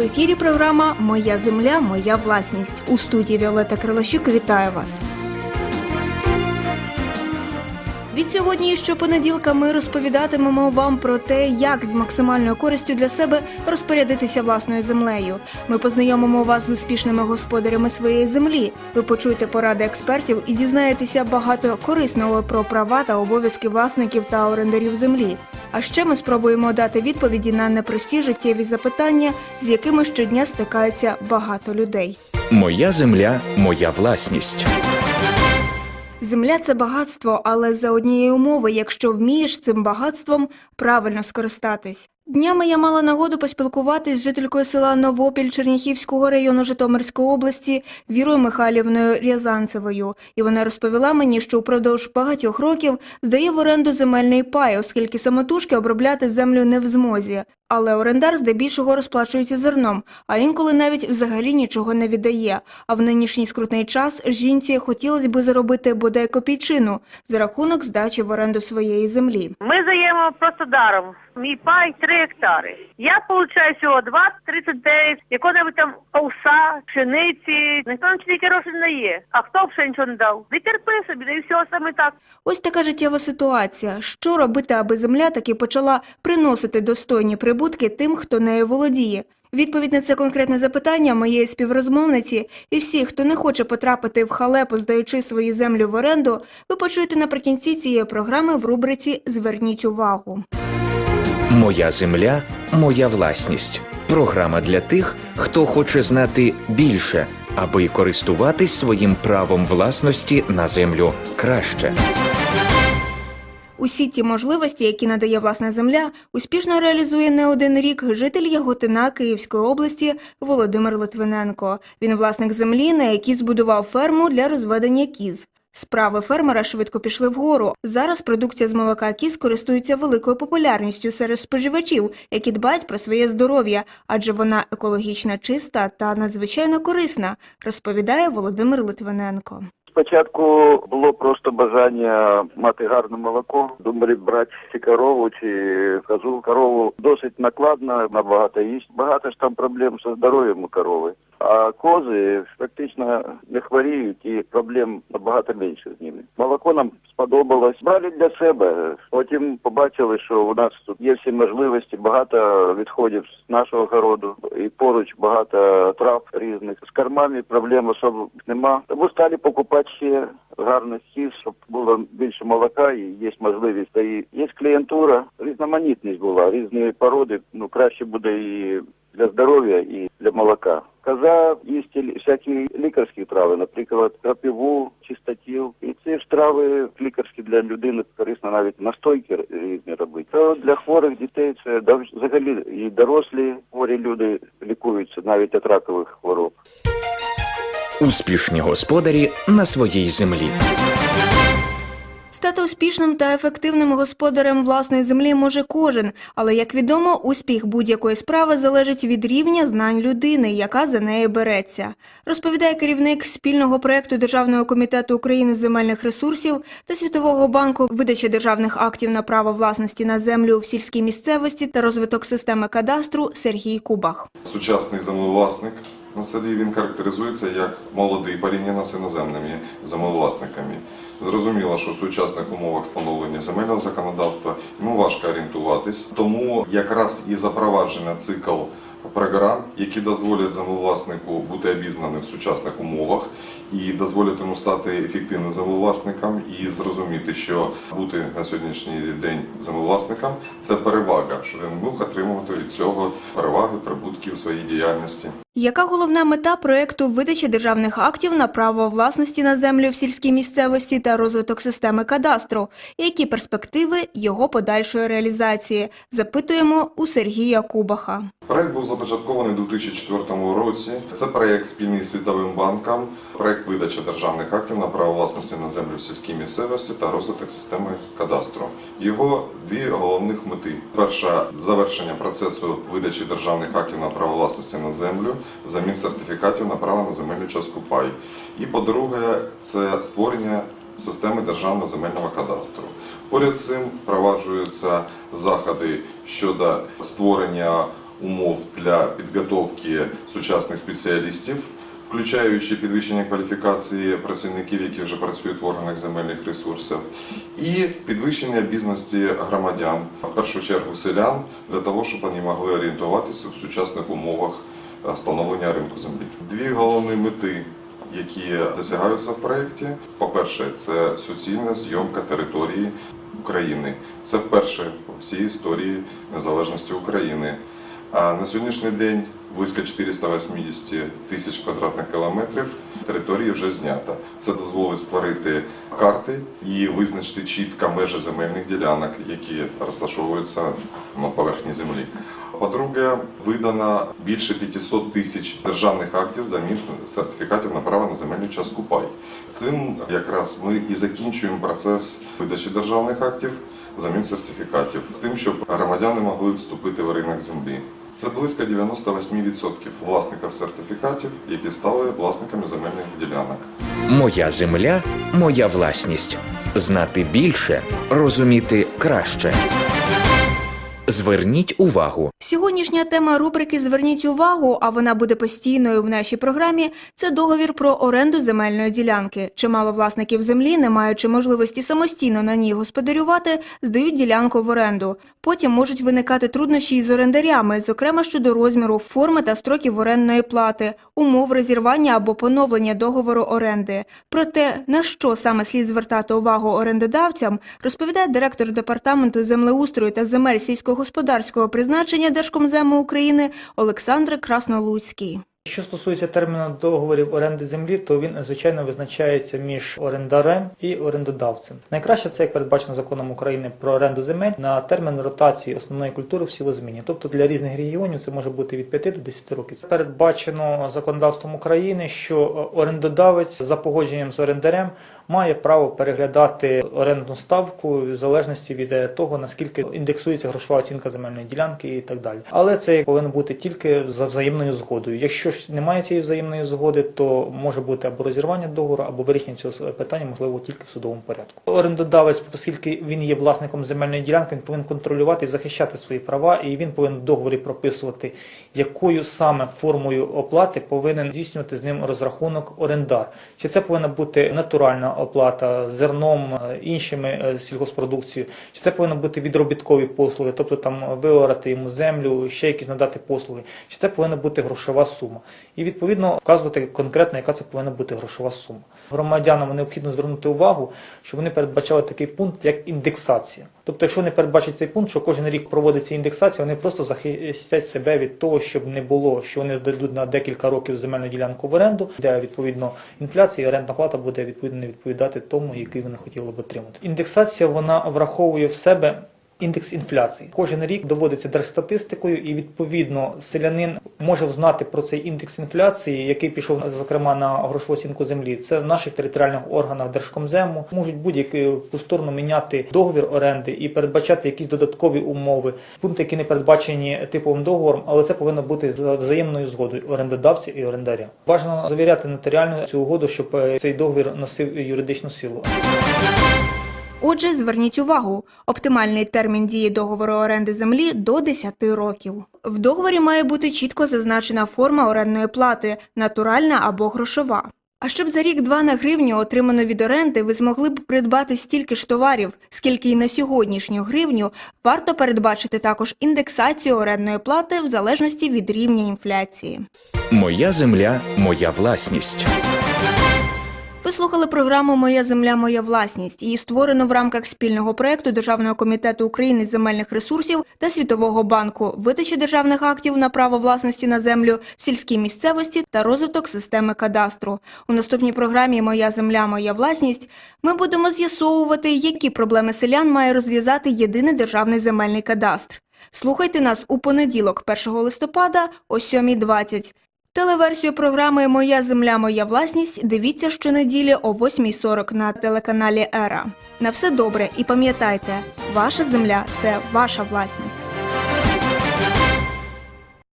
В ефірі програма Моя земля, моя власність. У студії Віолета Крилощук вітаю вас. Від сьогодні і щопонеділка ми розповідатимемо вам про те, як з максимальною користю для себе розпорядитися власною землею. Ми познайомимо вас з успішними господарями своєї землі. Ви почуєте поради експертів і дізнаєтеся багато корисного про права та обов'язки власників та орендарів землі. А ще ми спробуємо дати відповіді на непрості життєві запитання, з якими щодня стикаються багато людей. Моя земля, моя власність. Земля це багатство, але за однієї умови, якщо вмієш цим багатством правильно скористатись. Днями я мала нагоду поспілкуватись з жителькою села Новопіль Черняхівського району Житомирської області Вірою Михайлівною Рязанцевою. І вона розповіла мені, що упродовж багатьох років здає в оренду земельний пай, оскільки самотужки обробляти землю не в змозі. Але орендар здебільшого розплачується зерном, а інколи навіть взагалі нічого не віддає. А в нинішній скрутний час жінці хотілося б заробити бодай копійчину за рахунок здачі в оренду своєї землі. Ми даємо просто даром. Мій пай 3 гектари. Я получаю всього 20-39, якого-небудь там овса, пшениці. Ніхто нам тільки гроші не дає. А хто б ще нічого не дав? Не терпи собі, да і всього саме так. Ось така життєва ситуація. Що робити, аби земля таки почала приносити достойні прибутки тим, хто нею володіє? Відповідь на це конкретне запитання моєї співрозмовниці і всіх, хто не хоче потрапити в халепу, здаючи свою землю в оренду, ви почуєте наприкінці цієї програми в рубриці Зверніть увагу. Моя земля, моя власність. Програма для тих, хто хоче знати більше, аби користуватись своїм правом власності на землю краще. Усі ті можливості, які надає власна земля, успішно реалізує не один рік житель Яготина Київської області Володимир Литвиненко. Він власник землі, на якій збудував ферму для розведення кіз. Справи фермера швидко пішли вгору. Зараз продукція з молока кіз користується великою популярністю серед споживачів, які дбають про своє здоров'я, адже вона екологічно чиста та надзвичайно корисна, розповідає Володимир Литвиненко. Спочатку було просто бажання мати гарне молоко. Думали брати чи корову, чи козу. Корову досить накладно, набагато їсть. Багато ж там проблем зі здоров'ям у корови. А кози фактично не хворіють і проблем набагато менше з ними. Молоко нам сподобалось. Брали для себе. Потім побачили, що у нас тут є всі можливості, багато відходів з нашого городу і поруч багато трав різних. З кормами проблем особо нема. Тому стали покупати ще гарних кіз, щоб було більше молока і є можливість. Та і є клієнтура, різноманітність була, різні породи. Ну краще буде і для здоров'я, і для молока. Коза їсть всякі лікарські трави, наприклад, крапиву, чистотіл. І ці ж трави лікарські для людини корисно навіть настойки різні робити. Це для хворих дітей це взагалі і дорослі хворі люди лікуються навіть від ракових хвороб. Успішні господарі на своїй землі. Стати успішним та ефективним господарем власної землі може кожен, але як відомо, успіх будь-якої справи залежить від рівня знань людини, яка за неї береться. Розповідає керівник спільного проекту Державного комітету України з земельних ресурсів та Світового банку видачі державних актів на право власності на землю в сільській місцевості та розвиток системи кадастру Сергій Кубах. Сучасний землевласник на селі він характеризується як молодий порівняно з іноземними землевласниками. Зрозуміло, що в сучасних умовах встановлення земельного законодавства йому важко орієнтуватись, тому якраз і запровадження цикл програм, які дозволять землевласнику бути обізнаним в сучасних умовах і дозволять йому стати ефективним землевласником і зрозуміти, що бути на сьогоднішній день землевласником це перевага, що він міг отримувати від цього переваги, прибутки у своїй діяльності. Яка головна мета проекту видачі державних актів на право власності на землю в сільській місцевості та розвиток системи кадастру? Які перспективи його подальшої реалізації? Запитуємо у Сергія Кубаха. Проект був започаткований у 2004 році. Це проект спільний з Світовим банком, проект видачі державних актів на право власності на землю в сільській місцевості та розвиток системи кадастру. Його дві головних мети: перша завершення процесу видачі державних актів на право власності на землю, замін сертифікатів на право на земельну частку пай. І по-друге, це створення системи державного земельного кадастру. Поряд з цим впроваджуються заходи щодо створення умов для підготовки сучасних спеціалістів, включаючи підвищення кваліфікації працівників, які вже працюють в органах земельних ресурсів, і підвищення бізності громадян, в першу чергу селян, для того, щоб вони могли орієнтуватися в сучасних умовах становлення ринку землі. Дві головні мети які досягаються в проєкті. По-перше, це суцільна зйомка території України. Це вперше в всій історії незалежності України. А на сьогоднішній день близько 480 тисяч квадратних кілометрів території вже знята. Це дозволить створити карти і визначити чітко межі земельних ділянок, які розташовуються на поверхні землі. По-друге, видано більше 500 тисяч державних актів замін сертифікатів на право на земельну частку пай. Цим якраз ми і закінчуємо процес видачі державних актів, замін сертифікатів з тим, щоб громадяни могли вступити в ринок землі. Це близько 98% власників сертифікатів, які стали власниками земельних ділянок. Моя земля, моя власність. Знати більше, розуміти краще. Зверніть увагу. Сьогоднішня тема рубрики Зверніть увагу, а вона буде постійною в нашій програмі. Це договір про оренду земельної ділянки. Чимало власників землі, не маючи можливості самостійно на ній господарювати, здають ділянку в оренду. Потім можуть виникати труднощі із орендарями, зокрема щодо розміру, форми та строків орендної плати, умов розірвання або поновлення договору оренди. Про те, на що саме слід звертати увагу орендодавцям, розповідає директор департаменту землеустрою та земель сільськогосподарського призначення Держкомзему України Олександр Краснолуцький. Що стосується терміну договорів оренди землі, то він звичайно визначається між орендарем і орендодавцем. Найкраще це як передбачено законом України про оренду земель на термін ротації основної культури в сілозміні. Тобто для різних регіонів це може бути від 5 до 10 років. Це передбачено законодавством України, що орендодавець за погодженням з орендарем має право переглядати орендну ставку в залежності від того наскільки індексується грошова оцінка земельної ділянки і так далі. Але це повинно бути тільки за взаємною згодою. Якщо немає цієї взаємної згоди, то може бути або розірвання договору, або вирішення цього питання можливо тільки в судовому порядку. Орендодавець, оскільки він є власником земельної ділянки, він повинен контролювати і захищати свої права, і він повинен в договорі прописувати, якою саме формою оплати повинен здійснювати з ним розрахунок орендар. Чи це повинна бути натуральна оплата зерном, е, іншими е, сільгоспродукцією, чи це повинні бути відробіткові послуги, тобто там виорати йому землю, ще якісь надати послуги, чи це повинна бути грошова сума. І відповідно вказувати конкретно, яка це повинна бути грошова сума. Громадянам необхідно звернути увагу, що вони передбачали такий пункт, як індексація. Тобто, якщо вони передбачать цей пункт, що кожен рік проводиться індексація, вони просто захистять себе від того, щоб не було, що вони здадуть на декілька років земельну ділянку в оренду, де відповідно інфляція і орендна плата буде відповідно не відповідати тому, який вони хотіли б отримати. Індексація вона враховує в себе. Індекс інфляції кожен рік доводиться держстатистикою, і відповідно селянин може взнати про цей індекс інфляції, який пішов зокрема на грошову оцінку землі. Це в наших територіальних органах Держкомзему можуть будь-яку сторону міняти договір оренди і передбачати якісь додаткові умови, пункти, які не передбачені типовим договором, але це повинно бути за взаємною згодою орендодавця і орендаря. Бажано завіряти нотаріально цю угоду, щоб е, цей договір носив юридичну силу. Отже, зверніть увагу, оптимальний термін дії договору оренди землі до 10 років. В договорі має бути чітко зазначена форма орендної плати – натуральна або грошова. А щоб за рік-два на гривню, отриману від оренди, ви змогли б придбати стільки ж товарів, скільки й на сьогоднішню гривню, варто передбачити також індексацію орендної плати в залежності від рівня інфляції. Моя земля, моя власність. Ви слухали програму Моя земля, моя власність. Її створено в рамках спільного проекту Державного комітету України з земельних ресурсів та Світового банку, видачі державних актів на право власності на землю в сільській місцевості та розвиток системи кадастру. У наступній програмі Моя земля, моя власність ми будемо з'ясовувати, які проблеми селян має розв'язати єдиний державний земельний кадастр. Слухайте нас у понеділок, 1 листопада о 7.20. Телеверсію програми Моя земля, моя власність дивіться щонеділі о 8.40 на телеканалі Ера. На все добре і пам'ятайте, ваша земля це ваша власність.